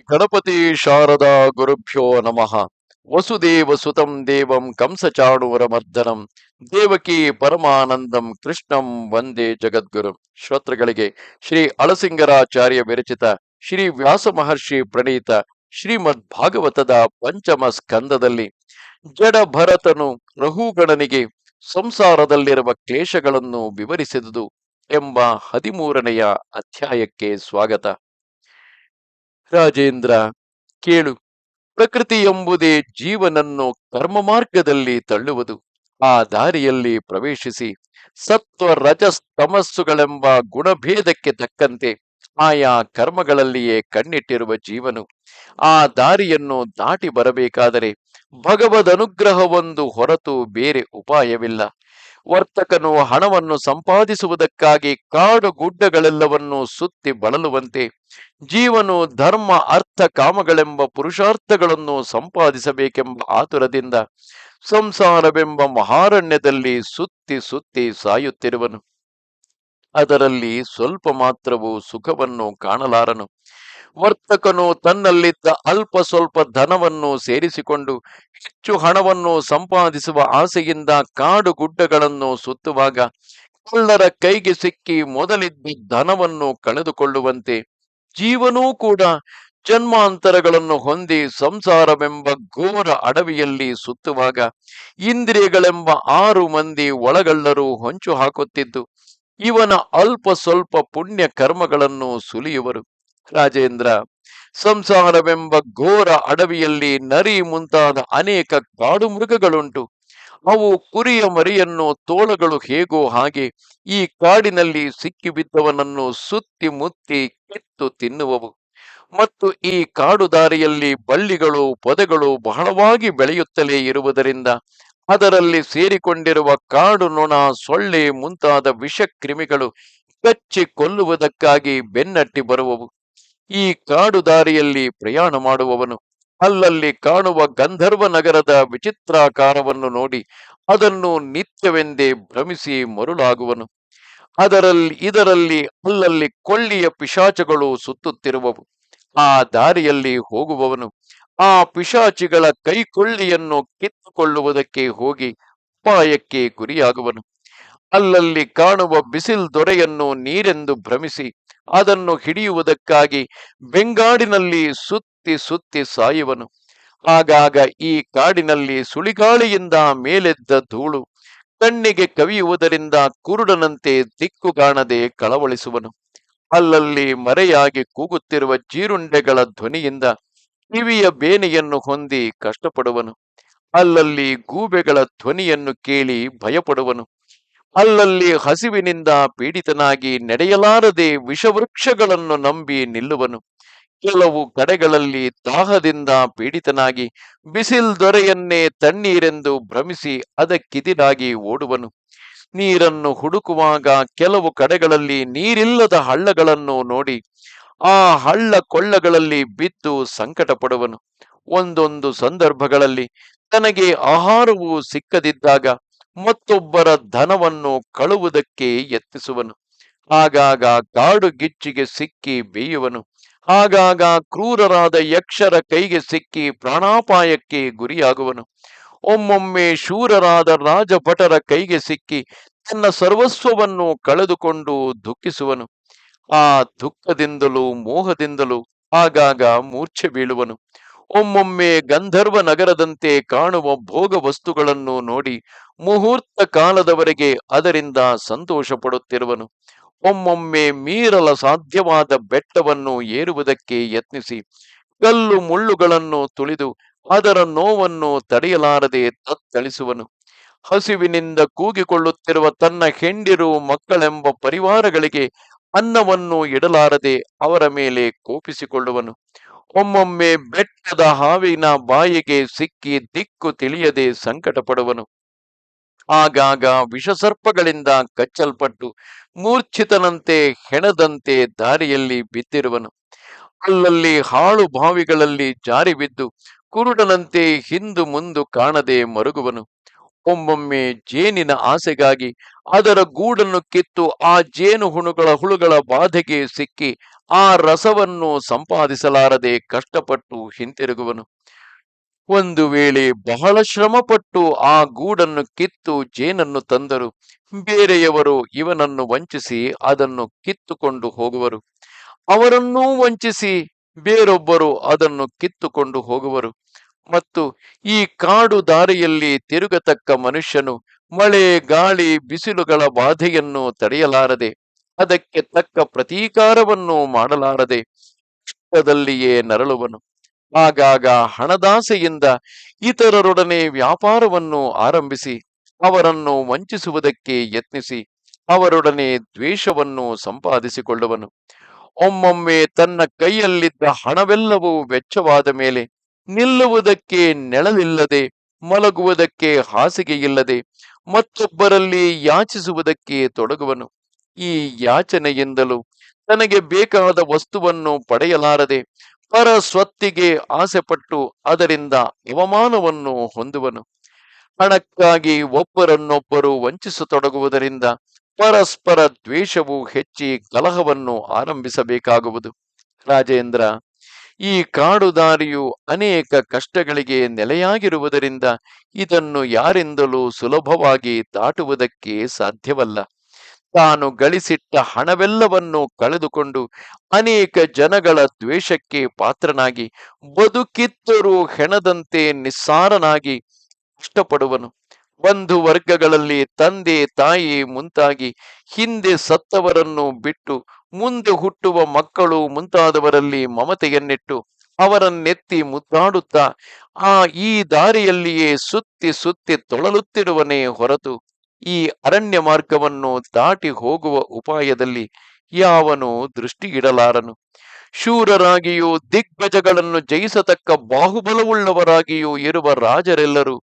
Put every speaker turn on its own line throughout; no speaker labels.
ಗಣಪತಿ ಶಾರದಾ ಗುರುಭ್ಯೋ ನಮಃ. ವಸುದೇವ ಸುತಂ ದೇವಂ ಕಂಸಚಾಣೂರಮರ್ದನಂ ದೇವಕಿ ಪರಮಾನಂದಂ ಕೃಷ್ಣಂ ವಂದೇ ಜಗದ್ಗುರು. ಶ್ರೋತೃಗಳಿಗೆ ಶ್ರೀ ಅಳಸಿಂಗರಾಚಾರ್ಯ ವಿರಚಿತ ಶ್ರೀ ವ್ಯಾಸ ಮಹರ್ಷಿ ಪ್ರಣೀತ ಶ್ರೀಮದ್ ಭಾಗವತದ ಪಂಚಮ ಸ್ಕಂದದಲ್ಲಿ ಜಡ ಭರತನು ರಹುಗಣನಿಗೆ ಸಂಸಾರದಲ್ಲಿರುವ ಕ್ಲೇಶಗಳನ್ನು ವಿವರಿಸಿದುದು ಎಂಬ ಹದಿಮೂರನೆಯ ಅಧ್ಯಾಯಕ್ಕೆ ಸ್ವಾಗತ. ರಾಜೇಂದ್ರ, ಕೇಳು. ಪ್ರಕೃತಿ ಎಂಬುದೇ ಜೀವನನ್ನು ಕರ್ಮ ಮಾರ್ಗದಲ್ಲಿ ತಳ್ಳುವುದು. ಆ ದಾರಿಯಲ್ಲಿ ಪ್ರವೇಶಿಸಿ ಸತ್ವ, ರಜಸ್, ತಮಸ್ಸುಗಳೆಂಬ ಗುಣಭೇದಕ್ಕೆ ತಕ್ಕಂತೆ ಆಯಾ ಕರ್ಮಗಳಲ್ಲಿಯೇ ಕಣ್ಣಿಟ್ಟಿರುವ ಜೀವನು. ಆ ದಾರಿಯನ್ನು ದಾಟಿ ಬರಬೇಕಾದರೆ ಭಗವದ್ ಅನುಗ್ರಹವೊಂದು ಹೊರತು ಬೇರೆ ಉಪಾಯವಿಲ್ಲ. ವರ್ತಕನು ಹಣವನ್ನು ಸಂಪಾದಿಸುವುದಕ್ಕಾಗಿ ಕಾಡು ಗುಡ್ಡಗಳೆಲ್ಲವನ್ನೂ ಸುತ್ತಿ ಬಳಲುವಂತೆ ಜೀವನು ಧರ್ಮ, ಅರ್ಥ, ಕಾಮಗಳೆಂಬ ಪುರುಷಾರ್ಥಗಳನ್ನು ಸಂಪಾದಿಸಬೇಕೆಂಬ ಆತುರದಿಂದ ಸಂಸಾರವೆಂಬ ಮಹಾರಣ್ಯದಲ್ಲಿ ಸುತ್ತಿ ಸುತ್ತಿ ಸಾಯುತ್ತಿರುವನು. ಅದರಲ್ಲಿ ಸ್ವಲ್ಪ ಮಾತ್ರವೂ ಸುಖವನ್ನು ಕಾಣಲಾರನು. ವರ್ತಕನು ತನ್ನಲ್ಲಿದ್ದ ಅಲ್ಪ ಸ್ವಲ್ಪ ಧನವನ್ನು ಸೇರಿಸಿಕೊಂಡು ಹೆಚ್ಚು ಹಣವನ್ನು ಸಂಪಾದಿಸುವ ಆಸೆಯಿಂದ ಕಾಡು ಗುಡ್ಡಗಳನ್ನು ಸುತ್ತುವಾಗ ಕಳ್ಳರ ಕೈಗೆ ಸಿಕ್ಕಿ ಮೊದಲಿದ್ದ ಧನವನ್ನು ಕಳೆದುಕೊಳ್ಳುವಂತೆ ಜೀವನೂ ಕೂಡ ಜನ್ಮಾಂತರಗಳನ್ನು ಹೊಂದಿ ಸಂಸಾರವೆಂಬ ಘೋರ ಅಡವಿಯಲ್ಲಿ ಸುತ್ತುವಾಗ ಇಂದ್ರಿಯಗಳೆಂಬ ಆರು ಮಂದಿ ಒಳಗಳ್ಳರು ಹೊಂಚು ಹಾಕುತ್ತಿದ್ದು ಇವನ ಅಲ್ಪ ಸ್ವಲ್ಪ ಪುಣ್ಯ ಕರ್ಮಗಳನ್ನು ಸುಲಿಯುವರು. ರಾಜೇಂದ್ರ. ಸಂಸಾರವೆಂಬ ಘೋರ ಅಡವಿಯಲ್ಲಿ ನರಿ ಮುಂತಾದ ಅನೇಕ ಕಾಡು ಮೃಗಗಳುಂಟು. ಅವು ಕುರಿಯ ಮರಿಯನ್ನು ತೋಳಗಳು ಹೇಗೋ ಹಾಗೆ ಈ ಕಾಡಿನಲ್ಲಿ ಸಿಕ್ಕಿಬಿದ್ದವನನ್ನು ಸುತ್ತಿ ಮುತ್ತಿ ಕಿತ್ತು ತಿನ್ನುವವು. ಮತ್ತು ಈ ಕಾಡು ದಾರಿಯಲ್ಲಿ ಬಳ್ಳಿಗಳು, ಪೊದೆಗಳು ಬಹಳವಾಗಿ ಬೆಳೆಯುತ್ತಲೇ ಇರುವುದರಿಂದ ಅದರಲ್ಲಿ ಸೇರಿಕೊಂಡಿರುವ ಕಾಡು ನೊಣ, ಸೊಳ್ಳೆ ಮುಂತಾದ ವಿಷಕ್ರಿಮಿಗಳು ಕಚ್ಚಿ ಕೊಲ್ಲುವುದಕ್ಕಾಗಿ ಬೆನ್ನಟ್ಟಿ ಬರುವವು. ಈ ಕಾಡು ದಾರಿಯಲ್ಲಿ ಪ್ರಯಾಣ ಮಾಡುವವನು. ಅಲ್ಲಲ್ಲಿ ಕಾಣುವ ಗಂಧರ್ವ ನಗರದ ವಿಚಿತ್ರಾಕಾರವನ್ನು ನೋಡಿ ಅದನ್ನು ನಿತ್ಯವೆಂದೇ ಭ್ರಮಿಸಿ ಮರುಳಾಗುವನು. ಅದರಲ್ಲಿ ಇದರಲ್ಲಿ ಅಲ್ಲಲ್ಲಿ ಕೊಳ್ಳಿಯ ಪಿಶಾಚಗಳು ಸುತ್ತುತ್ತಿರುವವು. ಆ ದಾರಿಯಲ್ಲಿ ಹೋಗುವವನು ಆ ಪಿಶಾಚಿಗಳ ಕೈಕೊಳ್ಳಿಯನ್ನು ಕಿತ್ತುಕೊಳ್ಳುವುದಕ್ಕೆ ಹೋಗಿ ಅಪಾಯಕ್ಕೆ ಗುರಿಯಾಗುವನು. ಅಲ್ಲಲ್ಲಿ ಕಾಣುವ ಬಿಸಿಲ್ ದೊರೆಯನ್ನು ನೀರೆಂದು ಭ್ರಮಿಸಿ ಅದನ್ನು ಹಿಡಿಯುವುದಕ್ಕಾಗಿ ಬೆಂಗಾಡಿನಲ್ಲಿ ಸುತ್ತಿ ಸುತ್ತಿ ಸಾಯುವನು. ಆಗಾಗ ಈ ಕಾಡಿನಲ್ಲಿ ಸುಳಿಗಾಳಿಯಿಂದ ಮೇಲೆದ್ದ ಧೂಳು ಕಣ್ಣಿಗೆ ಕವಿಯುವುದರಿಂದ ಕುರುಡನಂತೆ ದಿಕ್ಕು ಕಾಣದೆ ಕಳವಳಿಸುವನು. ಅಲ್ಲಲ್ಲಿ ಮರೆಯಾಗಿ ಕೂಗುತ್ತಿರುವ ಜೀರುಂಡೆಗಳ ಧ್ವನಿಯಿಂದ ಕಿವಿಯ ಬೇನೆಯನ್ನು ಹೊಂದಿ ಕಷ್ಟಪಡುವನು. ಅಲ್ಲಲ್ಲಿ ಗೂಬೆಗಳ ಧ್ವನಿಯನ್ನು ಕೇಳಿ ಭಯಪಡುವನು. ಅಲ್ಲಲ್ಲಿ ಹಸಿವಿನಿಂದ ಪೀಡಿತನಾಗಿ ನಡೆಯಲಾರದೆ ವಿಷವೃಕ್ಷಗಳನ್ನು ನಂಬಿ ನಿಲ್ಲುವನು. ಕೆಲವು ಕಡೆಗಳಲ್ಲಿ ದಾಹದಿಂದ ಪೀಡಿತನಾಗಿ ಬಿಸಿಲ್ ದೊರೆಯನ್ನೇ ತಣ್ಣೀರೆಂದು ಭ್ರಮಿಸಿ ಅದಕ್ಕಿದಿರಾಗಿ ಓಡುವನು. ನೀರನ್ನು ಹುಡುಕುವಾಗ ಕೆಲವು ಕಡೆಗಳಲ್ಲಿ ನೀರಿಲ್ಲದ ಹಳ್ಳಗಳನ್ನು ನೋಡಿ ಆ ಹಳ್ಳ ಕೊಳ್ಳಗಳಲ್ಲಿ ಬಿದ್ದು ಸಂಕಟ ಪಡುವನು ಒಂದೊಂದು ಸಂದರ್ಭಗಳಲ್ಲಿ ತನಗೆ ಆಹಾರವು ಸಿಕ್ಕದಿದ್ದಾಗ ಮತ್ತೊಬ್ಬರ ಧನವನ್ನು ಕಳುವುದಕ್ಕೆ ಯತ್ನಿಸುವನು. ಆಗಾಗ ಕಾಡು ಗಿಚ್ಚಿಗೆ ಸಿಕ್ಕಿ ಬೇಯುವನು. ಆಗಾಗ ಕ್ರೂರರಾದ ಯಕ್ಷರ ಕೈಗೆ ಸಿಕ್ಕಿ ಪ್ರಾಣಾಪಾಯಕ್ಕೆ ಗುರಿಯಾಗುವನು. ಒಮ್ಮೊಮ್ಮೆ ಶೂರರಾದ ರಾಜಭಟರ ಕೈಗೆ ಸಿಕ್ಕಿ ತನ್ನ ಸರ್ವಸ್ವವನ್ನು ಕಳೆದುಕೊಂಡು ದುಃಖಿಸುವನು. ಆ ದುಃಖದಿಂದಲೂ ಮೋಹದಿಂದಲೂ ಆಗಾಗ ಮೂರ್ಛೆ ಬೀಳುವನು. ಒಮ್ಮೊಮ್ಮೆ ಗಂಧರ್ವ ನಗರದಂತೆ ಕಾಣುವ ಭೋಗ ವಸ್ತುಗಳನ್ನು ನೋಡಿ ಮುಹೂರ್ತ ಕಾಲದವರೆಗೆ ಅದರಿಂದ ಸಂತೋಷ ಪಡುತ್ತಿರುವನು ಒಮ್ಮೊಮ್ಮೆ ಮೀರಲ ಸಾಧ್ಯವಾದ ಬೆಟ್ಟವನ್ನು ಏರುವುದಕ್ಕೆ ಯತ್ನಿಸಿ ಕಲ್ಲು ಮುಳ್ಳುಗಳನ್ನು ತುಳಿದು ಅದರ ನೋವನ್ನು ತಡೆಯಲಾರದೆ ತತ್ತಳಿಸುವನು. ಹಸಿವಿನಿಂದ ಕೂಗಿಕೊಳ್ಳುತ್ತಿರುವ ತನ್ನ ಹೆಂಡಿರು ಮಕ್ಕಳೆಂಬ ಪರಿವಾರಗಳಿಗೆ ಅನ್ನವನ್ನು ಇಡಲಾರದೆ ಅವರ ಮೇಲೆ ಕೋಪಿಸಿಕೊಳ್ಳುವನು. ಒಮ್ಮೊಮ್ಮೆ ಬೆಟ್ಟದ ಹಾವಿನ ಬಾಯಿಗೆ ಸಿಕ್ಕಿ ದಿಕ್ಕು ತಿಳಿಯದೆ ಸಂಕಟ ಪಡುವನು ಆಗಾಗ ವಿಷಸರ್ಪಗಳಿಂದ ಕಚ್ಚಲ್ಪಟ್ಟು ಮೂರ್ಛಿತನಂತೆ ಹೆಣದಂತೆ ದಾರಿಯಲ್ಲಿ ಬಿದ್ದಿರುವನು. ಅಲ್ಲಲ್ಲಿ ಹಾಳು ಬಾವಿಗಳಲ್ಲಿ ಜಾರಿ ಬಿದ್ದು ಕುರುಡನಂತೆ ಹಿಂದು ಮುಂದು ಕಾಣದೆ ಮರುಗುವನು. ಒಮ್ಮೊಮ್ಮೆ ಜೇನಿನ ಆಸೆಗಾಗಿ ಅದರ ಗೂಡನ್ನು ಕಿತ್ತು ಆ ಜೇನು ಹುಣುಗಳ ಹುಳುಗಳ ಬಾಧೆಗೆ ಸಿಕ್ಕಿ ಆ ರಸವನ್ನು ಸಂಪಾದಿಸಲಾರದೆ ಕಷ್ಟಪಟ್ಟು ಹಿಂತಿರುಗುವನು. ಒಂದು ವೇಳೆ ಬಹಳ ಶ್ರಮಪಟ್ಟು ಆ ಗೂಡನ್ನು ಕಿತ್ತು ಜೇನನ್ನು ತಂದರು. ಬೇರೆಯವರು ಇವನನ್ನು ವಂಚಿಸಿ ಅದನ್ನು ಕಿತ್ತುಕೊಂಡು ಹೋಗುವರು. ಅವರನ್ನೂ ವಂಚಿಸಿ ಬೇರೊಬ್ಬರು ಅದನ್ನು ಕಿತ್ತುಕೊಂಡು ಹೋಗುವರು. ಮತ್ತು ಈ ಕಾಡು ದಾರಿಯಲ್ಲಿ ತಿರುಗತಕ್ಕ ಮನುಷ್ಯನು ಮಳೆ, ಗಾಳಿ, ಬಿಸಿಲುಗಳ ಬಾಧೆಯನ್ನು ತಡೆಯಲಾರದೆ ಅದಕ್ಕೆ ತಕ್ಕ ಪ್ರತೀಕಾರವನ್ನು ಮಾಡಲಾರದೆ ಕಷ್ಟದಲ್ಲಿಯೇ ನರಳುವನು. ಆಗಾಗ ಹಣದಾಸೆಯಿಂದ ಇತರರೊಡನೆ ವ್ಯಾಪಾರವನ್ನು ಆರಂಭಿಸಿ, ಅವರನ್ನು ವಂಚಿಸುವುದಕ್ಕೆ ಯತ್ನಿಸಿ, ಅವರೊಡನೆ ದ್ವೇಷವನ್ನು ಸಂಪಾದಿಸಿಕೊಳ್ಳುವನು. ಒಮ್ಮೊಮ್ಮೆ ತನ್ನ ಕೈಯಲ್ಲಿದ್ದ ಹಣವೆಲ್ಲವೂ ವೆಚ್ಚವಾದ ಮೇಲೆ ನಿಲ್ಲುವುದಕ್ಕೆ ನೆಳಲಿಲ್ಲದೆ, ಮಲಗುವುದಕ್ಕೆ ಹಾಸಿಗೆಯಿಲ್ಲದೆ ಮತ್ತೊಬ್ಬರಲ್ಲಿ ಯಾಚಿಸುವುದಕ್ಕೆ ತೊಡಗುವನು. ಈ ಯಾಚನೆಯಿಂದಲೂ ತನಗೆ ಬೇಕಾದ ವಸ್ತುವನ್ನು ಪಡೆಯಲಾರದೆ ಪರ ಸ್ವತ್ತಿಗೆ ಆಸೆಪಟ್ಟು ಅದರಿಂದ ಅವಮಾನವನ್ನು ಹೊಂದುವನು. ಹಣಕ್ಕಾಗಿ ಒಬ್ಬರನ್ನೊಬ್ಬರು ವಂಚಿಸತೊಡಗುವುದರಿಂದ ಪರಸ್ಪರ ದ್ವೇಷವು ಹೆಚ್ಚಿ ಕಲಹವನ್ನು ಆರಂಭಿಸಬೇಕಾಗುವುದು. ರಾಜೇಂದ್ರ, ಈ ಕಾಡು ದಾರಿಯು ಅನೇಕ ಕಷ್ಟಗಳಿಗೆ ನೆಲೆಯಾಗಿರುವುದರಿಂದ ಇದನ್ನು ಯಾರಿಂದಲೂ ಸುಲಭವಾಗಿ ದಾಟುವುದಕ್ಕೆ ಸಾಧ್ಯವಲ್ಲ. ತಾನು ಗಳಿಸಿಟ್ಟ ಹಣವೆಲ್ಲವನ್ನು ಕಳೆದುಕೊಂಡು ಅನೇಕ ಜನಗಳ ದ್ವೇಷಕ್ಕೆ ಪಾತ್ರನಾಗಿ ಬದುಕಿದ್ದರೂ ಹೆಣದಂತೆ ನಿಸ್ಸಾರನಾಗಿ ಕಷ್ಟಪಡುವನು. ಬಂಧು ವರ್ಗಗಳಲ್ಲಿ ತಂದೆ ತಾಯಿ ಮುಂತಾಗಿ ಹಿಂದೆ ಸತ್ತವರನ್ನು ಬಿಟ್ಟು ಮುಂದೆ ಹುಟ್ಟುವ ಮಕ್ಕಳು ಮುಂತಾದವರಲ್ಲಿ ಮಮತೆಯನ್ನಿಟ್ಟು ಅವರನ್ನೆತ್ತಿ ಮುದ್ದಾಡುತ್ತಾ ಆ ಈ ದಾರಿಯಲ್ಲಿಯೇ ಸುತ್ತಿ ಸುತ್ತಿ ತೊಳಲುತ್ತಿರುವನೇ ಹೊರತು ಈ ಅರಣ್ಯ ಮಾರ್ಗವನ್ನು ದಾಟಿ ಹೋಗುವ ಉಪಾಯದಲ್ಲಿ ಯಾವನು ದೃಷ್ಟಿ ಇಡಲಾರನು ಶೂರರಾಗಿಯೂ ದಿಗ್ಗಜಗಳನ್ನು ಜಯಿಸತಕ್ಕ ಬಾಹುಬಲವುಳ್ಳವರಾಗಿಯೂ ಇರುವ ರಾಜರೆಲ್ಲರೂ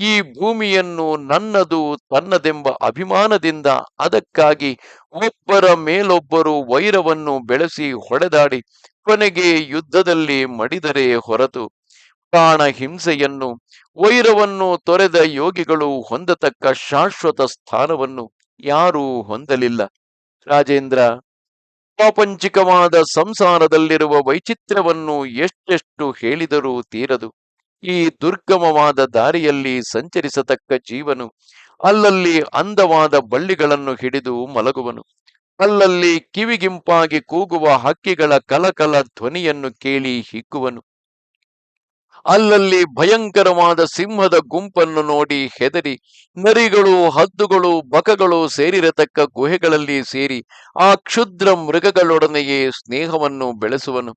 ಈ ಭೂಮಿಯನ್ನು ನನ್ನದು ತನ್ನದೆಂಬ ಅಭಿಮಾನದಿಂದ ಅದಕ್ಕಾಗಿ ಒಬ್ಬರ ಮೇಲೊಬ್ಬರು ವೈರವನ್ನು ಬೆಳೆಸಿ ಹೊಡೆದಾಡಿ ಕೊನೆಗೆ ಯುದ್ಧದಲ್ಲಿ ಮಡಿದರೆ ಹೊರತು ಪ್ರಾಣ ಹಿಂಸೆಯನ್ನು, ವೈರವನ್ನು ತೊರೆದ ಯೋಗಿಗಳು ಹೊಂದತಕ್ಕ ಶಾಶ್ವತ ಸ್ಥಾನವನ್ನು ಯಾರೂ ಹೊಂದಲಿಲ್ಲ. ರಾಜೇಂದ್ರ ಪ್ರಾಪಂಚಿಕವಾದ ಸಂಸಾರದಲ್ಲಿರುವ ವೈಚಿತ್ರ್ಯವನ್ನು ಎಷ್ಟೆಷ್ಟು ಹೇಳಿದರೂ ತೀರದು. ಈ ದುರ್ಗಮವಾದ ದಾರಿಯಲ್ಲಿ ಸಂಚರಿಸತಕ್ಕ ಜೀವನು ಅಲ್ಲಲ್ಲಿ ಅಂದವಾದ ಬಳ್ಳಿಗಳನ್ನು ಹಿಡಿದು ಮಲಗುವನು. ಅಲ್ಲಲ್ಲಿ ಕಿವಿಗಿಂಪಾಗಿ ಕೂಗುವ ಹಕ್ಕಿಗಳ ಕಲಕಲ ಧ್ವನಿಯನ್ನು ಕೇಳಿ ಹಿಗ್ಗುವನು. ಅಲ್ಲಲ್ಲಿ ಭಯಂಕರವಾದ ಸಿಂಹದ ಗುಂಪನ್ನು ನೋಡಿ ಹೆದರಿ ನರಿಗಳು, ಹದ್ದುಗಳು, ಬಕಗಳು ಸೇರಿರತಕ್ಕ ಗುಹೆಗಳಲ್ಲಿ ಸೇರಿ ಆ ಕ್ಷುದ್ರ ಮೃಗಗಳೊಡನೆಯೇ ಸ್ನೇಹವನ್ನು ಬೆಳೆಸುವನು.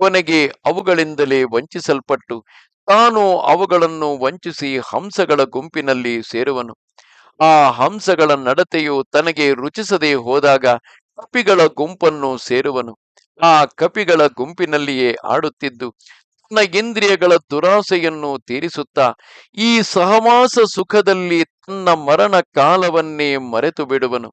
ಕೊನೆಗೆ ಅವುಗಳಿಂದಲೇ ವಂಚಿಸಲ್ಪಟ್ಟು ತಾನು ಅವುಗಳನ್ನು ವಂಚಿಸಿ ಹಂಸಗಳ ಗುಂಪಿನಲ್ಲಿ ಸೇರುವನು. ಆ ಹಂಸಗಳ ನಡತೆಯು ತನಗೆ ರುಚಿಸದೆ ಹೋದಾಗ ಕಪಿಗಳ ಗುಂಪನ್ನು ಸೇರುವನು. ಆ ಕಪಿಗಳ ಗುಂಪಿನಲ್ಲಿಯೇ ಆಡುತ್ತಿದ್ದು ತನ್ನ ಇಂದ್ರಿಯಗಳ ದುರಾಸೆಯನ್ನು ತೀರಿಸುತ್ತಾ ಈ ಸಹವಾಸ ಸುಖದಲ್ಲಿ ತನ್ನ ಮರಣ ಕಾಲವನ್ನೇ ಮರೆತು ಬಿಡುವನು.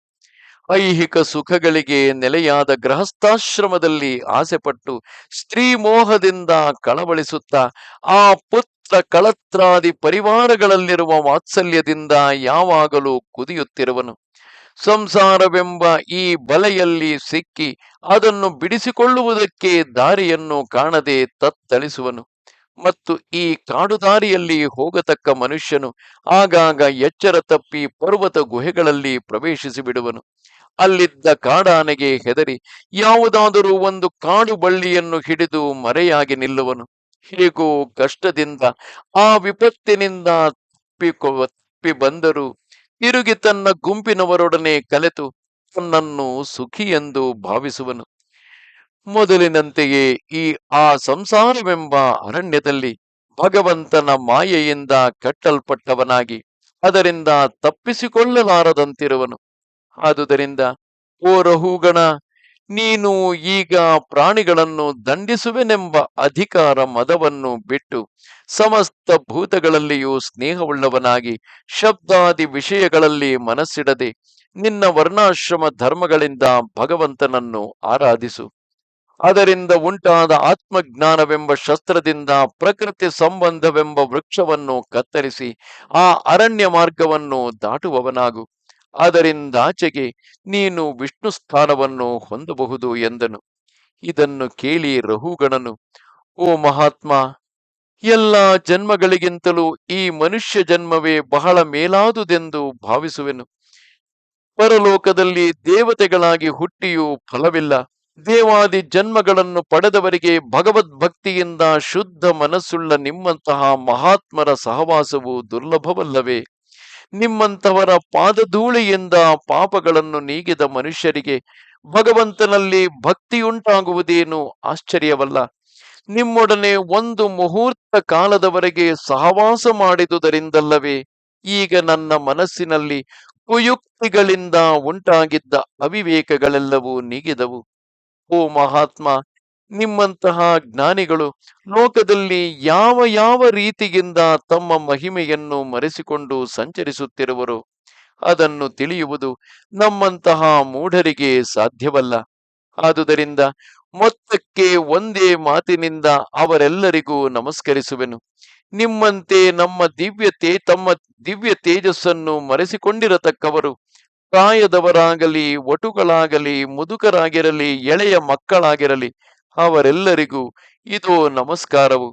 ಐಹಿಕ ಸುಖಗಳಿಗೆ ನೆಲೆಯಾದ ಗೃಹಸ್ಥಾಶ್ರಮದಲ್ಲಿ ಆಸೆಪಟ್ಟು ಸ್ತ್ರೀ ಮೋಹದಿಂದ ಕಳವಳಿಸುತ್ತಾ ಆ ಪುತ್ರ ಕಳತ್ರಾದಿ ಪರಿವಾರಗಳಲ್ಲಿರುವ ವಾತ್ಸಲ್ಯದಿಂದ ಯಾವಾಗಲೂ ಕುದಿಯುತ್ತಿರುವನು. ಸಂಸಾರವೆಂಬ ಈ ಬಲೆಯಲ್ಲಿ ಸಿಕ್ಕಿ ಅದನ್ನು ಬಿಡಿಸಿಕೊಳ್ಳುವುದಕ್ಕೆ ದಾರಿಯನ್ನು ಕಾಣದೆ ತತ್ತಳಿಸುವನು. ಮತ್ತು ಈ ಕಾಡು ದಾರಿಯಲ್ಲಿ ಹೋಗತಕ್ಕ ಮನುಷ್ಯನು ಆಗಾಗ ಎಚ್ಚರ ತಪ್ಪಿ ಪರ್ವತ ಗುಹೆಗಳಲ್ಲಿ ಪ್ರವೇಶಿಸಿ ಬಿಡುವನು ಅಲ್ಲಿದ್ದ ಕಾಡಾನೆಗೆ ಹೆದರಿ ಯಾವುದಾದರೂ ಒಂದು ಕಾಡು ಬಳ್ಳಿಯನ್ನು ಹಿಡಿದು ಮರೆಯಾಗಿ ನಿಲ್ಲುವನು. ಹೇಗೋ ಕಷ್ಟದಿಂದ ಆ ವಿಪತ್ತಿನಿಂದ ತಪ್ಪಿ ಬಂದರೂ ತಿರುಗಿ ತನ್ನ ಗುಂಪಿನವರೊಡನೆ ಕಲೆತು ತನ್ನನ್ನು ಸುಖಿ ಎಂದು ಭಾವಿಸುವನು. ಮೊದಲಿನಂತೆಯೇ ಈ ಆ ಸಂಸಾರವೆಂಬ ಅರಣ್ಯದಲ್ಲಿ ಭಗವಂತನ ಮಾಯೆಯಿಂದ ಕಟ್ಟಲ್ಪಟ್ಟವನಾಗಿ ಅದರಿಂದ ತಪ್ಪಿಸಿಕೊಳ್ಳಲಾರದಂತಿರುವನು. ಆದುದರಿಂದ, ಓ ರಹುಗಣ ನೀನು ಈಗ ಪ್ರಾಣಿಗಳನ್ನು ದಂಡಿಸುವೆನೆಂಬ ಅಧಿಕಾರ ಮದವನ್ನು ಬಿಟ್ಟು ಸಮಸ್ತ ಭೂತಗಳಲ್ಲಿಯೂ ಸ್ನೇಹವುಳ್ಳವನಾಗಿ ಶಬ್ದಾದಿ ವಿಷಯಗಳಲ್ಲಿ ಮನಸ್ಸಿಡದೆ ನಿನ್ನ ವರ್ಣಾಶ್ರಮ ಧರ್ಮಗಳಿಂದ ಭಗವಂತನನ್ನು ಆರಾಧಿಸು. ಅದರಿಂದ ಉಂಟಾದ ಆತ್ಮಜ್ಞಾನವೆಂಬ ಶಸ್ತ್ರದಿಂದ ಪ್ರಕೃತಿ ಸಂಬಂಧವೆಂಬ ವೃಕ್ಷವನ್ನು ಕತ್ತರಿಸಿ ಆ ಅರಣ್ಯ ಮಾರ್ಗವನ್ನು ದಾಟುವವನಾಗು. ಅದರಿಂದಾಚೆಗೆ ನೀನು ವಿಷ್ಣು ಸ್ಥಾನವನ್ನು ಹೊಂದಬಹುದು ಎಂದನು. ಇದನ್ನು ಕೇಳಿ ರಹುಗಣನು ಓ ಮಹಾತ್ಮ, ಎಲ್ಲ ಜನ್ಮಗಳಿಗಿಂತಲೂ ಈ ಮನುಷ್ಯ ಜನ್ಮವೇ ಬಹಳ ಮೇಲಾದುದೆಂದು ಭಾವಿಸುವೆನು. ಪರಲೋಕದಲ್ಲಿ ದೇವತೆಗಳಾಗಿ ಹುಟ್ಟಿಯೂ ಫಲವಿಲ್ಲ. ದೇವಾದಿ ಜನ್ಮಗಳನ್ನು ಪಡೆದವರಿಗೆ ಭಗವದ್ಭಕ್ತಿಯಿಂದ ಶುದ್ಧ ಮನಸ್ಸುಳ್ಳ ನಿಮ್ಮಂತಹ ಮಹಾತ್ಮರ ಸಹವಾಸವು ದುರ್ಲಭವಲ್ಲವೇ? ನಿಮ್ಮಂತವರ ಪಾದಧೂಳಿಯಿಂದ ಪಾಪಗಳನ್ನು ನೀಗಿದ ಮನುಷ್ಯರಿಗೆ ಭಗವಂತನಲ್ಲಿ ಭಕ್ತಿಯುಂಟಾಗುವುದೇನು ಆಶ್ಚರ್ಯವಲ್ಲ. ನಿಮ್ಮೊಡನೆ ಒಂದು ಮುಹೂರ್ತ ಕಾಲದವರೆಗೆ ಸಹವಾಸ ಮಾಡಿದುದರಿಂದಲ್ಲವೇ ಈಗ ನನ್ನ ಮನಸ್ಸಿನಲ್ಲಿ ಕುಯುಕ್ತಿಗಳಿಂದ ಉಂಟಾಗಿದ್ದ ಅವಿವೇಕಗಳೆಲ್ಲವೂ ನೀಗಿದವು. ಓ ಮಹಾತ್ಮ ನಿಮ್ಮಂತಹ ಜ್ಞಾನಿಗಳು ಲೋಕದಲ್ಲಿ ಯಾವ ಯಾವ ರೀತಿಯಿಂದ ತಮ್ಮ ಮಹಿಮೆಯನ್ನು ಮರೆಸಿಕೊಂಡು ಸಂಚರಿಸುತ್ತಿರುವರು ಅದನ್ನು ತಿಳಿಯುವುದು ನಮ್ಮಂತಹ ಮೂಢರಿಗೆ ಸಾಧ್ಯವಲ್ಲ. ಆದುದರಿಂದ ಮೊತ್ತಕ್ಕೆ ಒಂದೇ ಮಾತಿನಿಂದ ಅವರೆಲ್ಲರಿಗೂ ನಮಸ್ಕರಿಸುವೆನು. ನಿಮ್ಮಂತೆ ನಮ್ಮ ದಿವ್ಯತೆ ತಮ್ಮ ದಿವ್ಯ ತೇಜಸ್ಸನ್ನು ಮರೆಸಿಕೊಂಡಿರತಕ್ಕವರು ಪ್ರಾಯದವರಾಗಲಿ ಒಟುಗಳಾಗಲಿ ಮುದುಕರಾಗಿರಲಿ, ಎಳೆಯ ಮಕ್ಕಳಾಗಿರಲಿ ಅವರೆಲ್ಲರಿಗೂ ಇದು ನಮಸ್ಕಾರವು.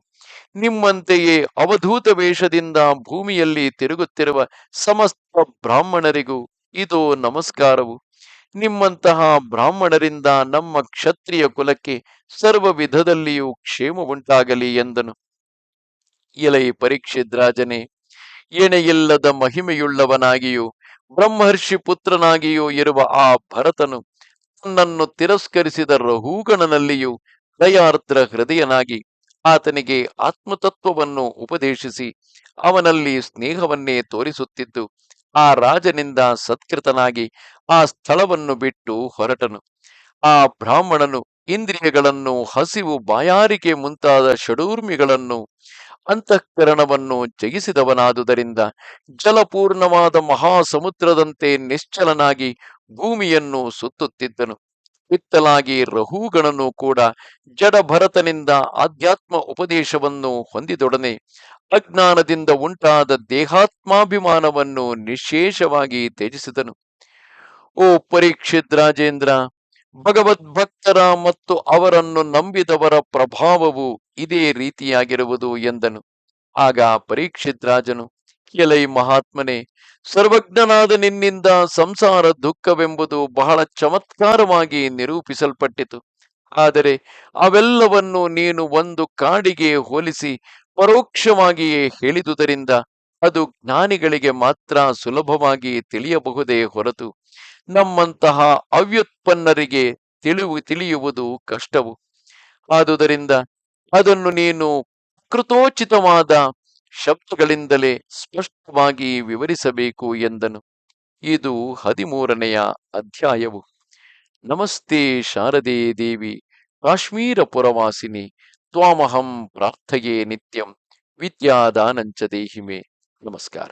ನಿಮ್ಮಂತೆಯೇ ಅವಧೂತ ವೇಷದಿಂದ ಭೂಮಿಯಲ್ಲಿ ತಿರುಗುತ್ತಿರುವ ಸಮಸ್ತ ಬ್ರಾಹ್ಮಣರಿಗೂ ಇದು ನಮಸ್ಕಾರವು. ನಿಮ್ಮಂತಹ ಬ್ರಾಹ್ಮಣರಿಂದ ನಮ್ಮ ಕ್ಷತ್ರಿಯ ಕುಲಕ್ಕೆ ಸರ್ವ ವಿಧದಲ್ಲಿಯೂ ಕ್ಷೇಮ ಉಂಟಾಗಲಿ ಎಂದನು. ಎಲೈ ಪರೀಕ್ಷಿತ್ ರಾಜನೇ ಎಣೆಯಿಲ್ಲದ ಮಹಿಮೆಯುಳ್ಳವನಾಗಿಯೂ, ಬ್ರಹ್ಮರ್ಷಿ ಪುತ್ರನಾಗಿಯೂ ಇರುವ ಆ ಭರತನು ತನ್ನನ್ನು ತಿರಸ್ಕರಿಸಿದ ರಹೂಗಣನಲ್ಲಿಯೂ ದಯಾರ್ದ್ರ ಹೃದಯನಾಗಿ ಆತನಿಗೆ ಆತ್ಮತತ್ವವನ್ನು ಉಪದೇಶಿಸಿ ಅವನಲ್ಲಿ ಸ್ನೇಹವನ್ನೇ ತೋರಿಸುತ್ತಿದ್ದು ಆ ರಾಜನಿಂದ ಸತ್ಕೃತನಾಗಿ ಆ ಸ್ಥಳವನ್ನು ಬಿಟ್ಟು ಹೊರಟನು. ಆ ಬ್ರಾಹ್ಮಣನು ಇಂದ್ರಿಯಗಳನ್ನು ಹಸಿವು ಬಾಯಾರಿಕೆ ಮುಂತಾದ ಷಡೂರ್ಮಿಗಳನ್ನು ಅಂತಃಕರಣವನ್ನು ಜಯಿಸಿದವನಾದುದರಿಂದ ಜಲಪೂರ್ಣವಾದ ಮಹಾಸಮುದ್ರದಂತೆ ನಿಶ್ಚಲನಾಗಿ ಭೂಮಿಯನ್ನು ಸುತ್ತುತ್ತಿದ್ದನು. ಪಿತ್ತಲಾಗಿ ರಹುಗಣನು ಕೂಡ ಜಡಭರತನಿಂದ ಆಧ್ಯಾತ್ಮ ಉಪದೇಶವನ್ನು ಹೊಂದಿದೊಡನೆ ಅಜ್ಞಾನದಿಂದ ಉಂಟಾದ ದೇಹಾತ್ಮಾಭಿಮಾನವನ್ನು ನಿಶೇಷವಾಗಿ ತ್ಯಜಿಸಿದನು. ಓ ಪರೀಕ್ಷಿತ್ ರಾಜೇಂದ್ರ ಭಗವದ್ಭಕ್ತರ ಮತ್ತು ಅವರನ್ನು ನಂಬಿದವರ ಪ್ರಭಾವವು ಇದೇ ರೀತಿಯಾಗಿರುವುದು ಎಂದನು. ಆಗ ಪರೀಕ್ಷಿತ್ ರಾಜನು ಎಲೈ ಮಹಾತ್ಮನೇ, ಸರ್ವಜ್ಞನಾದ ನಿನ್ನಿಂದ ಸಂಸಾರ ದುಃಖವೆಂಬುದು ಬಹಳ ಚಮತ್ಕಾರವಾಗಿ ನಿರೂಪಿಸಲ್ಪಟ್ಟಿತು. ಆದರೆ ಅವೆಲ್ಲವನ್ನು ನೀನು ಒಂದು ಕಾಡಿಗೆ ಹೋಲಿಸಿ ಪರೋಕ್ಷವಾಗಿಯೇ ಹೇಳಿದುದರಿಂದ ಅದು ಜ್ಞಾನಿಗಳಿಗೆ ಮಾತ್ರ ಸುಲಭವಾಗಿ ತಿಳಿಯಬಹುದೇ ಹೊರತು ನಮ್ಮಂತಹ ಅವ್ಯುತ್ಪನ್ನರಿಗೆ ತಿಳಿವು, ತಿಳಿಯುವುದು ಕಷ್ಟವು. ಆದುದರಿಂದ ಅದನ್ನು ನೀನು ಕೃತೋಚಿತವಾದ ಶಬ್ದಗಳಿಂದಲೇ ಸ್ಪಷ್ಟವಾಗಿ ವಿವರಿಸಬೇಕು ಎಂದನು. ಇದು ಹದಿಮೂರನೆಯ ಅಧ್ಯಾಯವು. ನಮಸ್ತೆ ಶಾರದೆ ದೇವಿ, ಕಾಶ್ಮೀರ ಪುರವಾಸಿನಿ, ತ್ವಾಮಹಂ ಪ್ರಾರ್ಥಯೇ ನಿತ್ಯಂ, ವಿದ್ಯಾದಾನಂಚ ದೇಹಿಮೆ. ನಮಸ್ಕಾರ.